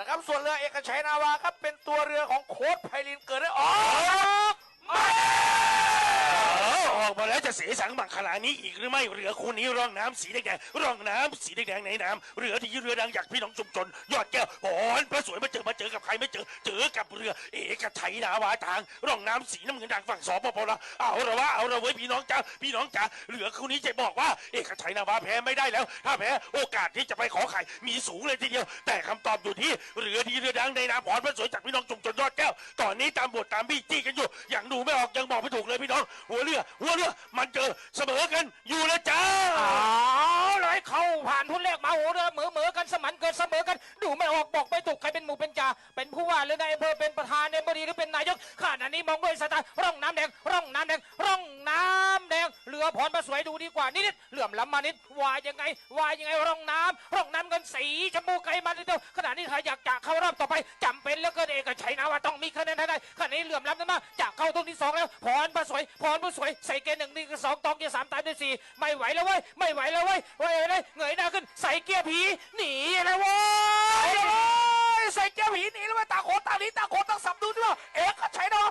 นะครับส่วนเรือเอกชัยนาวาครับเป็นตัวเรือของโค้ดไพลินเกิดได้อ๋อกมา เออออกมาแล้ว จะเสียสังบังขนาดนี้อีกหรือไม่เรือคู่นี้ร่องน้ำสีแดงๆร่องน้ำสีแดงๆในน้ำเรือที่เรือดังจากพี่น้องชุมชนยอดแก้วหอนพระสวยมาเจอมาเจอกับใครไม่เจอเจอกับเรือ เอกชัยนาวาทาง ร่องน้ำสีน้ำเงินดังฝั่งสปปลาวเอาละวะเอาละเว้ยพี่น้องจ้าพี่น้องจ๋าเรือคู่นี้จะบอกว่า เอกชัยนาวาแพ้ไม่ได้แล้ว ถ้าแพ้โอกาสที่จะไปขอไข่มีสูงเลยทีเดียว แต่คำตอบอยู่ที่เรือดีเรือดังในน้ำหอนพระสวยจากพี่น้องชุมชนยอดแก้วตอนนี้ตามบทตามบี้จี้กันอยู่ยังดูไม่ออกยังบอกไม่ถูกเลยพี่น้อง หัวเรือหัวเรือม เจอเสมอกันอยู่แล้วจ้าเอาเลยเข้าผ่านทุนแรกมาโอ้เรือเหมือเหมือกันสมันเกิดเสมอกัน ดูไม่ออกบอกไม่ถูกใครเป็นหมู่เป็นจ่าเป็นผู้ว่าหรือนายอำเภอเป็นประธานในบดีหรือเป็นนายกขณะนี้มองด้วยสายตาร่องน้ำแดงร่องน้ำแดงร่อง พรมาสวยดูดีกว่านิดๆเหลื่อมล้ำมานิดวายยังไงวายยังไงร่องน้ำร่องน้ำเงินสีชมพูไกลมาเดียวขณะนี้ใครอยากจะเข้ารอบต่อไปจำเป็นแล้วก็เอกชัยนะว่าต้องมีคะแนนให้ได้ขณะนี้เหลื่อมล้ำนั้นมาจะเข้าตรงที่สองแล้วพรมาสวยพรมาสวยใส่เกณฑ์หนึ่งนี่ก็สองตองเกียร์สามตามด้วยสี่ไม่ไหวแล้วเว้ยไม่ไหวแล้วเว้ยเว้ยเลยเงยหน้าขึ้นใส่เกียร์ผีหนีแล้วเว้ยใส่เกียร์ผีหนีแล้วไปตาโคต่าหนี้ตาโคต่างสับดูด้วยว่าเอกชัยนา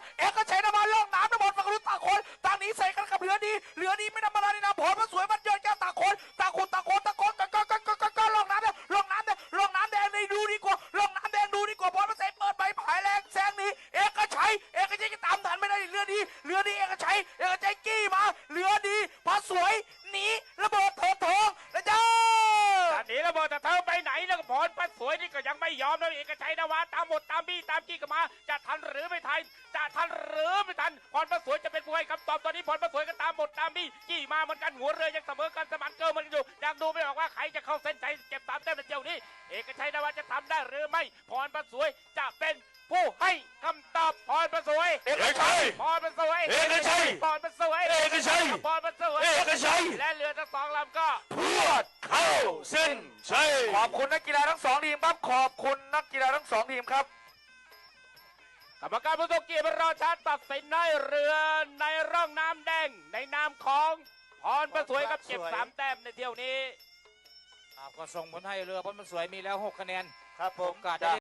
เบิดแต่เธอไปไหนแล้วก็พรพัดสวยนี่ก็ยังไม่ยอมนะเอกชัยนาวาตามหมดตามบี้ตามจี้กันมา จะทันหรือไม่ทันจะทันหรือไม่ทันพรพัดสวยจะเป็นผู้ให้คำตอบตอนนี้พรพัดสวยก็ตามหมดตามบี้จี้มาเหมือนกันหัวเรือยังเสมอกันสมันเกินมันอยู่ยังดูไม่ออกว่าใครจะเข้าเส้นชัยเก็บสามแต้มในเที่ยวนี้ เอกชัยนาวาจะทำได้หรือไม่พรพัดสวยจะเป็นผู้ให้คำตอบพรพัดสวยเอกชัยพรพัดสวยเอกชัยพรพัดสวยเอกชัยพรพัดสวยเอกชัยและเรือทั้งสองลำก็พรวด เข้าเส้นชัยขอบคุณนักกีฬาทั้งสองทีมครับขอบคุณนักกีฬาทั้งสองทีมครับกรรมการผู้ทรงเกียรติรอชาตัดสินในเรือในร่องน้ำแดงในนามของพรประสวยกับเก็บสามแต้มในเที่ยวนี้ก็ส่งผลให้เรือพรประสวยมีแล้ว6คะแนนครับผมโอกาสได้